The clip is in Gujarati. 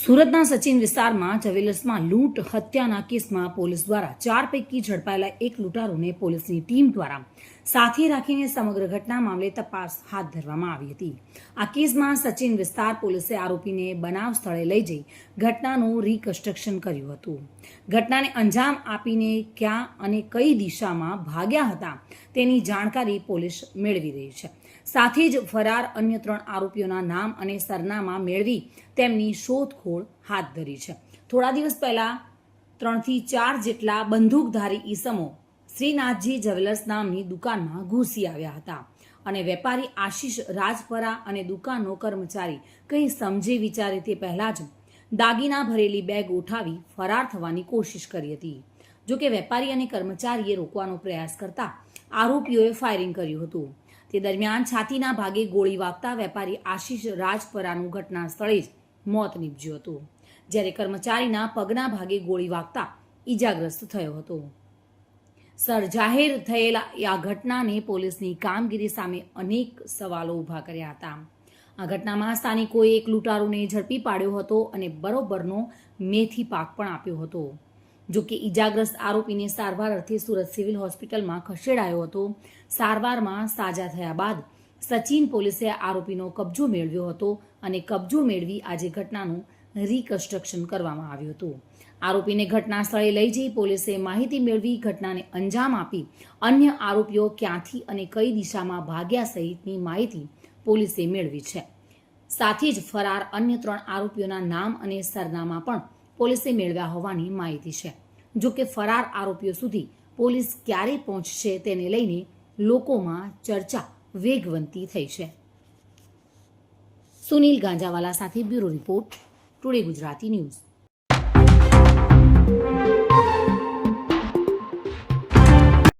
સુરતના સચિન વિસ્તારમાં જવેલર્સમાં લૂંટ, હત્યાના કેસમાં પોલીસ દ્વારા ચાર પૈકી ઝડપાયેલા એક લૂંટારોને પોલીસની ટીમ દ્વારા સાથે રાખીને સમગ્ર ઘટના મામલે તપાસ હાથ ધરવામાં આવી હતી. આ કેસમાં સચિન વિસ્તાર પોલીસે આરોપીને બનાવ સ્થળે લઈ જઈ ઘટનાનું રિકન્સ્ટ્રક્શન કર્યું હતું. ઘટનાને અંજામ આપીને ક્યાં અને કઈ દિશામાં ભાગ્યા હતા તેની જાણકારી પોલીસ મેળવી રહી છે. સાથે જ ફરાર અન્ય ત્રણ આરોપીઓના નામ અને સરનામા મેળવી તેમની શોધખોળ હાથ ધરી છે. થોડા દિવસ પહેલા ત્રણથી ચાર જેટલા બંદૂકધારી ઈસમો શ્રીનાથજી જ્વેલર્સ નામની દુકાનમાં ઘૂસી આવ્યા હતા અને વેપારી આશીષ રાજપરા અને દુકાનનો કર્મચારી કંઈ સમજે વિચારે તે પહેલાં જ દાગીના ભરેલી બેગ ઉઠાવી ફરાર થવાની કોશિશ કરી હતી. જોકે વેપારી અને કર્મચારીએ રોકવાનો પ્રયાસ કરતા આરોપીઓએ ફાયરિંગ કર્યું હતું. તે દરમિયાન છાતીના ભાગે ગોળી વાગતા વેપારી આશીષ રાજપરાનું ઘટના સ્થળે જ મોત નીપજ્યું હતું. જ્યારે કર્મચારીના પગના ભાગે ગોળી વાગતા ઈજાગ્રસ્ત થયો હતો. સર, જાહેર થયેલા આ ઘટનાને પોલીસની કામગીરી સામે અનેક સવાલો ઊભા કર્યા હતા. આ ઘટનામાં સ્થાનિકોએ એક લૂંટારૂને ઝડપી પાડ્યો હતો અને બરોબરનો મેથી પાક પણ આપ્યો હતો. જો કે ઈજાગ્રસ્ત આરોપીને સારવાર અર્થે સુરત સિવિલ હોસ્પિટલમાં ખસેડાયો હતો. સારવારમાં સાજા થયા બાદ સચિન પોલીસે આરોપીનો કબજો મેળવ્યો હતો અને કબજો મેળવી આજે ઘટનાનું રિકન્સ્ટ્રક્શન કરવામાં આવ્યું હતું. આરોપીને ઘટના સ્થળે લઈ જઈ પોલીસે માહિતી મેળવી ઘટનાને અંજામ આપી અન્ય આરોપીઓ ક્યાંથી અને કઈ દિશામાં ભાગ્યા સહિતની માહિતી પોલીસે મેળવી છે. સાથે જ ફરાર અન્ય ત્રણ આરોપીઓના નામ અને સરનામા પણ પોલીસે મેળવ્યા હોવાની માહિતી છે. જો કે ફરાર આરોપીઓ સુધી પોલીસ ક્યારે પહોંચશે તેને લઈને લોકોમાં ચર્ચા વેગવંતી થઈ છે. સુનિલ ગાંજાવાલા સાથે bureau report today Gujarati news.